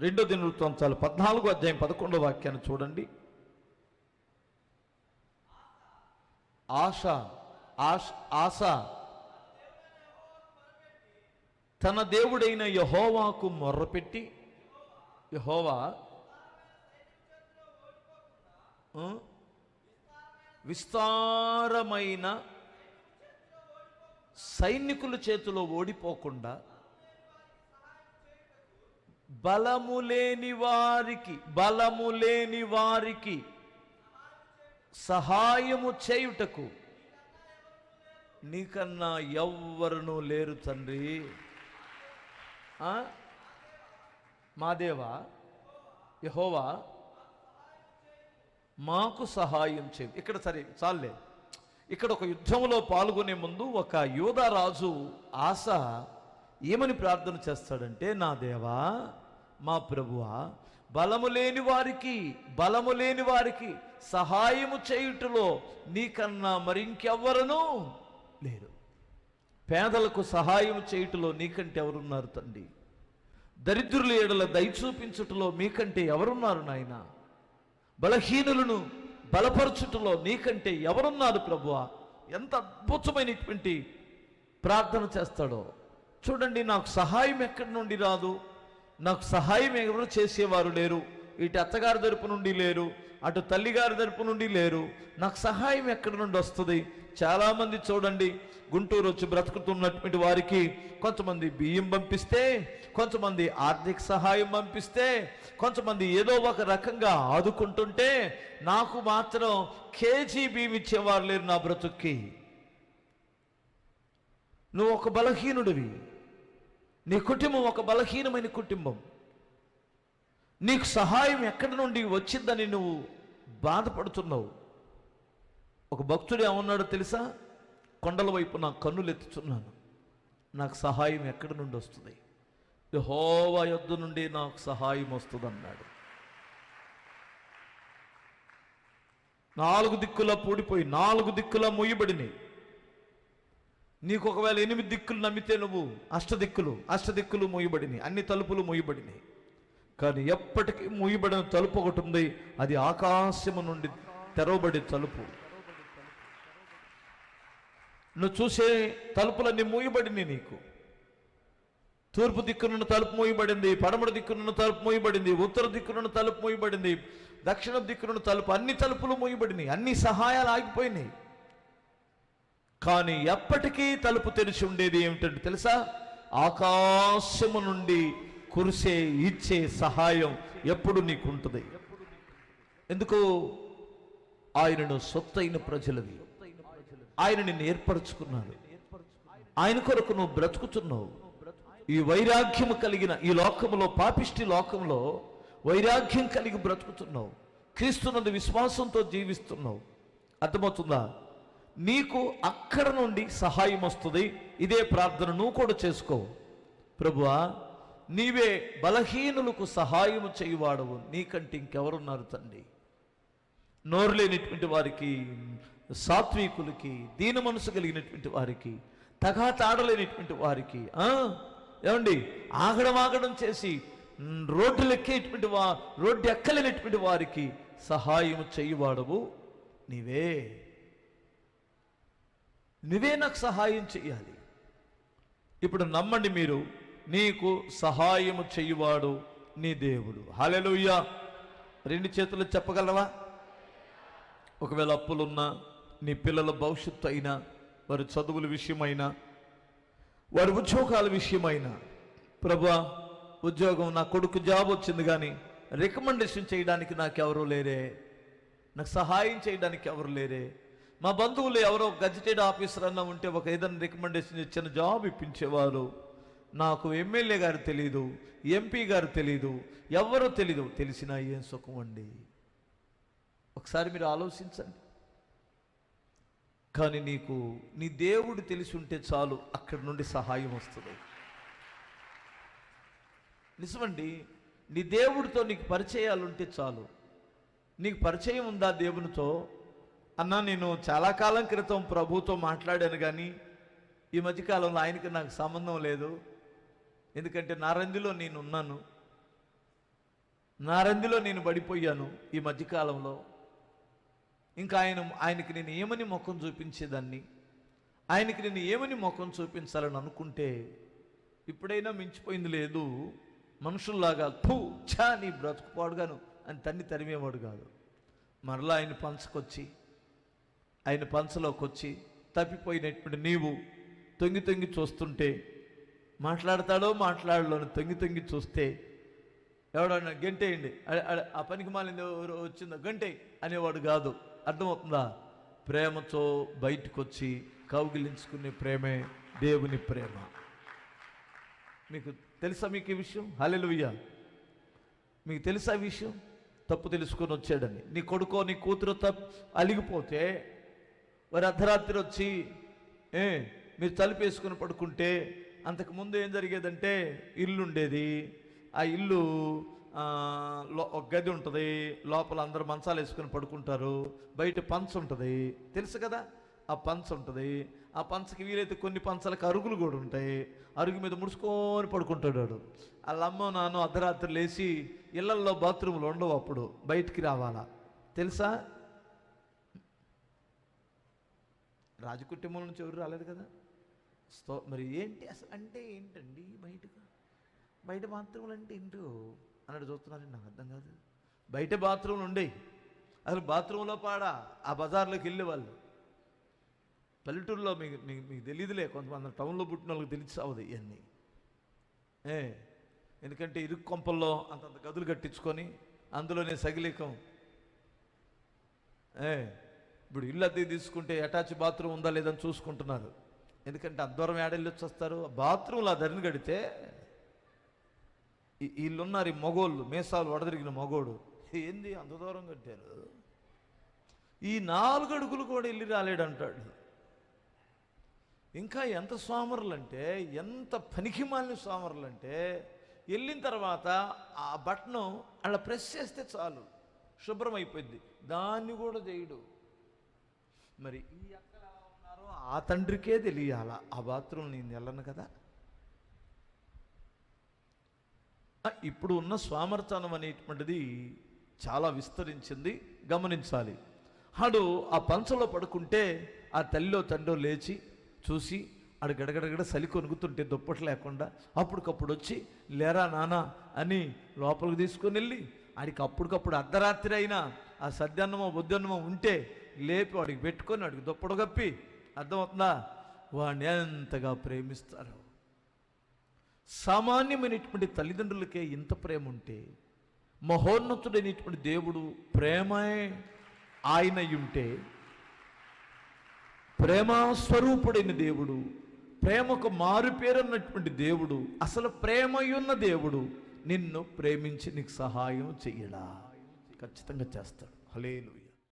రెండో దినవృత్తాంతాలు పద్నాలుగో అధ్యాయం పదకొండో వాక్యాన్ని చూడండి. ఆశ ఆశ ఆశ. తన దేవుడైన యహోవాకు మొర్రపెట్టి యహోవా విస్తారమైన సైనికుల చేతిలో ఓడిపోకుండా బలము లేని వారికి బలము లేని వారికి సహాయము చేయుటకు నీకన్నా ఎవ్వరునూ లేరు తండ్రి. ఆ? మా దేవా యహోవా మాకు సహాయం చేయి. ఇక్కడ సరే చాలే ఇక్కడ ఒక యుద్ధంలో పాల్గొనే ముందు ఒక యోధరాజు ఆశ ఏమని ప్రార్థన చేస్తాడంటే నా దేవా మా ప్రభువ బలము లేని వారికి బలము లేని వారికి సహాయము చేయుటలో నీకన్నా మరింకెవ్వరను లేరు. పేదలకు సహాయం చేయుటలో నీకంటే ఎవరున్నారు తండ్రి? దరిద్రుల ఏడల దయ చూపించుటలో మీకంటే ఎవరున్నారు నాయన? బలహీనులను బలపరచుటలో నీకంటే ఎవరున్నారు ప్రభువ? ఎంత అద్భుతమైనటువంటి ప్రార్థన చేస్తాడో. చూడండి నాకు సహాయం ఎక్కడి నుండి రాదు? నాకు సహాయం ఎవరు చేసేవారు లేరు. ఇటు అత్తగారి తరపు నుండి లేరు. అటు తల్లిగారి తరపు నుండి లేరు. నాకు సహాయం ఎక్కడి నుండి వస్తుంది? చాలామంది చూడండి గుంటూరు వచ్చి బ్రతుకుతున్నటువంటి వారికి కొంతమంది బియ్యం పంపిస్తే కొంతమంది ఆర్థిక సహాయం పంపిస్తే కొంతమంది ఏదో ఒక రకంగా ఆదుకుంటుంటే నాకు మాత్రం కేజీ బియ్యం ఇచ్చేవారు లేరు నా బ్రతుక్కి. నువ్వు ఒక బలహీనుడివి. నీ కుటుంబం ఒక బలహీనమైన కుటుంబం. నీకు సహాయం ఎక్కడి నుండి వచ్చిందని నువ్వు బాధపడుతున్నావు. ఒక భక్తుడు ఏమన్నాడో తెలుసా? కొండల వైపు నా కన్నులు ఎత్తుచున్నాను. నాకు సహాయం ఎక్కడి నుండి వస్తుంది? హోవ యొద్ద నుండి నాకు సహాయం వస్తుంది అన్నాడు నాలుగు దిక్కుల పూడిపోయి నాలుగు దిక్కుల ముయ్యబడినాయి నీకు ఒకవేళ ఎనిమిది దిక్కులు నమ్మితే నువ్వు అష్టదిక్కులు అష్టదిక్కులు మూయబడినాయి. అన్ని తలుపులు మూయబడినాయి. కానీ ఎప్పటికీ మూయబడిన తలుపు ఒకటి ఉంది. అది ఆకాశము నుండి తెరవబడే తలుపు. నువ్వు చూసే తలుపులన్నీ మూయబడినాయి నీకు. తూర్పు దిక్కునున్న తలుపు మూయబడింది పడమర దిక్కునున్న తలుపు మూయబడింది ఉత్తర దిక్కునున్న తలుపు మూయబడింది దక్షిణ దిక్కునున్న తలుపు అన్ని తలుపులు మూయబడినాయి. అన్ని సహాయాలు ఆగిపోయినాయి. కానీ ఎప్పటికీ తలుపు తెరిచి ఉండేది ఏమిటంటే తెలుసా? ఆకాశము నుండి కురిసే ఇచ్చే సహాయం ఎప్పుడు నీకు ఉంటుంది ఎందుకు? ఆయనను సొత్తైన ప్రజలవి ఆయన నిన్ను ఏర్పరచుకున్నాడు. ఆయన కొరకు నువ్వు బ్రతుకుతున్నావు. ఈ వైరాగ్యము కలిగిన ఈ లోకములో పాపిష్టి లోకంలో వైరాగ్యం కలిగి బ్రతుకుతున్నావు. క్రీస్తునందు విశ్వాసంతో జీవిస్తున్నావు. అర్థమవుతుందా? నీకు అక్కడ నుండి సహాయం వస్తుంది. ఇదే ప్రార్థన నువ్వు కూడా చేసుకో. ప్రభువా నీవే బలహీనులకు సహాయము చేయువాడవు. నీకంటే ఇంకెవరున్నారు తండ్రి? నోరు లేనిటువంటి వారికి సాత్వికులకి దీన మనసు కలిగినటువంటి వారికి తగాతాడలేనిటువంటి వారికి ఆ? ఏమండి? ఆగడం ఆగడం చేసి రోడ్డు రోడ్డులు ఎక్కేటువంటి వా రోడ్డు ఎక్కలేనటువంటి వారికి సహాయం చేయువాడవు. నీవే నువ్వే నాకు సహాయం చేయాలి ఇప్పుడు నమ్మండి మీరు నీకు సహాయము చేయువాడు నీ దేవుడు. హాలెలుయ్యా రెండు చేతులు చెప్పగలవా? ఒకవేళ అప్పులున్నా నీ పిల్లల భవిష్యత్తు అయినా వారి చదువుల విషయమైనా వారి ఉద్యోగాల విషయమైనా ప్రభా ఉద్యోగం నా కొడుకు జాబ్ వచ్చింది కానీ రికమెండేషన్ చేయడానికి నాకెవరూ లేరే. నాకు సహాయం చేయడానికి ఎవరు లేరే. మా బంధువులు ఎవరో గజిటెడ్ ఆఫీసర్ అన్న ఉంటే ఒక ఏదైనా రికమెండేషన్ ఇచ్చిన జాబ్ ఇప్పించేవారు. నాకు ఎమ్మెల్యే గారు తెలీదు ఎంపీ గారు తెలీదు ఎవరో తెలీదు. తెలిసినా ఏం సుఖం అండి? ఒకసారి మీరు ఆలోచించండి. కానీ నీకు నీ దేవుడు తెలిసి ఉంటే చాలు అక్కడి నుండి సహాయం వస్తుంది. నిజమండి నీ దేవుడితో నీకు పరిచయాలు ఉంటే చాలు. నీకు పరిచయం ఉందా దేవునితో? అన్నా నేను చాలా కాలం క్రితం ప్రభుతో మాట్లాడాను కానీ ఈ మధ్యకాలంలో ఆయనకి నాకు సంబంధం లేదు. ఎందుకంటే నారందిలో నేను ఉన్నాను నారందిలో నేను పడిపోయాను ఈ మధ్యకాలంలో ఇంకా ఆయన ఆయనకి నేను ఏమని ముఖం చూపించేదాన్ని? ఆయనకి నేను ఏమని ముఖం చూపించాలని అనుకుంటే ఇప్పుడైనా మించిపోయింది లేదు. మనుషుల్లాగా థూ ఛా నీ బ్రతుకుపాడుగాను అని తన్ని తరిమేవాడు కాదు. మరలా ఆయన పంచకొచ్చి ఆయన పంచలోకి వచ్చి తప్పిపోయినటువంటి నీవు తొంగి తొంగి చూస్తుంటే మాట్లాడతాడో మాట్లాడలోని తొంగి తొంగి చూస్తే ఎవడన్నా గంటేయండి ఆ పనికి మాలింది ఎవరు వచ్చిందో గంటే అనేవాడు కాదు. అర్థమవుతుందా? ప్రేమతో బయటకు వచ్చి కౌగిలించుకునే ప్రేమే దేవుని ప్రేమ. మీకు తెలుసా మీకు ఈ విషయం? హలెలుయ్య మీకు తెలుసా ఈ విషయం? తప్పు తెలుసుకొని వచ్చాడని. నీ కొడుకో నీ కూతురు తప్పు అలిగిపోతే వారు అర్ధరాత్రి వచ్చి ఏ మీరు తలుపేసుకుని పడుకుంటే అంతకుముందు ఏం జరిగేదంటే ఇల్లు ఉండేది ఆ ఇల్లు లో- ఒక గది ఉంటుంది. లోపల అందరూ మంచాలు వేసుకుని పడుకుంటారు. బయట పంచ ఉంటుంది. తెలుసు కదా? ఆ పంచ ఉంటుంది. ఆ పంచకి వీలైతే కొన్ని పంచాలకు అరుగులు కూడా ఉంటాయి. అరుగు మీద ముడుచుకొని పడుకుంటాడు వాడు. వాళ్ళ అమ్మ నాన్న అర్ధరాత్రి లేచి ఇళ్ళల్లో బాత్రూములు ఉండవు అప్పుడు. బయటికి రావాలా. తెలుసా? రాజకుటుంబం నుంచి ఎవరు రాలేదు కదా? స్తో మరి ఏంటి అసలు అంటే ఏంటండి బయటకు? బయట బాత్రూములు అంటే ఏంటో? అన్నట్టు చూస్తున్నారండి నాకు అర్థం కాదు. బయట బాత్రూములు ఉండే అసలు బాత్రూంలో పాడా? ఆ బజార్లోకి వెళ్ళే వాళ్ళు. పల్లెటూరులో మీకు మీకు మీకు తెలియదులే కొంతమంది టౌన్లో పుట్టిన వాళ్ళకి తెలిసి అవదు ఇవన్నీ. ఏ? ఎందుకంటే ఇరుకు కొంపల్లో అంతంత గదులు కట్టించుకొని అందులోనే సగిలికం. ఏ? ఇప్పుడు ఇల్లు అద్దె తీసుకుంటే అటాచ్ బాత్రూమ్ ఉందా లేదని చూసుకుంటున్నారు. ఎందుకంటే అంత దూరం ఏడెళ్ళి వచ్చి వస్తారు బాత్రూమ్లో ఆ ధరని కడితే ఈ- వీళ్ళున్నారు ఈ మగోళ్ళు మేసాలు వడదిరిగిన మగోడు. ఏంది అంత దూరం కట్టారు? ఈ నాలుగు అడుగులు కూడా వెళ్ళి రాలేడంటాడు. ఇంకా ఎంత సోమరులంటే ఎంత పనికిమాలిన సోమరులంటే వెళ్ళిన తర్వాత ఆ బట్టను అలా ప్రెస్ చేస్తే చాలు. శుభ్రం దాన్ని కూడా చేయడు. మరి ఈ అక్కలు ఎలా ఉన్నారో ఆ తండ్రికే తెలియాల. ఆ బాత్రూమ్ నేను వెళ్ళను కదా. ఇప్పుడు ఉన్న స్వామర్థనం అనేటువంటిది చాలా విస్తరించింది. గమనించాలి. ఆడు ఆ పంచలో పడుకుంటే ఆ తల్లిలో తండ్రో లేచి చూసి ఆడు గడగడగడ సలి కొనుగుతుంటే దుప్పటి లేకుండా అప్పటికప్పుడు వచ్చి లేరా నానా అని లోపలికి తీసుకొని వెళ్ళి ఆడికి అప్పటికప్పుడు అర్ధరాత్రి అయినా ఆ సద్యాన్నమో బుద్ధన్నమో ఉంటే లేపి వాడికి పెట్టుకొని వాడికి దుప్పడు కప్పి అర్థమవుతుందా? వాడిని ఎంతగా ప్రేమిస్తారు. సామాన్యమైనటువంటి తల్లిదండ్రులకే ఇంత ప్రేమ ఉంటే మహోన్నతుడైనటువంటి దేవుడు ప్రేమే ఆయన ఉంటే ప్రేమస్వరూపుడైన దేవుడు ప్రేమకు మారుపేరున్నటువంటి దేవుడు అసలు ప్రేమయున్న దేవుడు నిన్ను ప్రేమించి నీకు సహాయం చెయ్యడా? ఖచ్చితంగా చేస్తాడు. హలేలు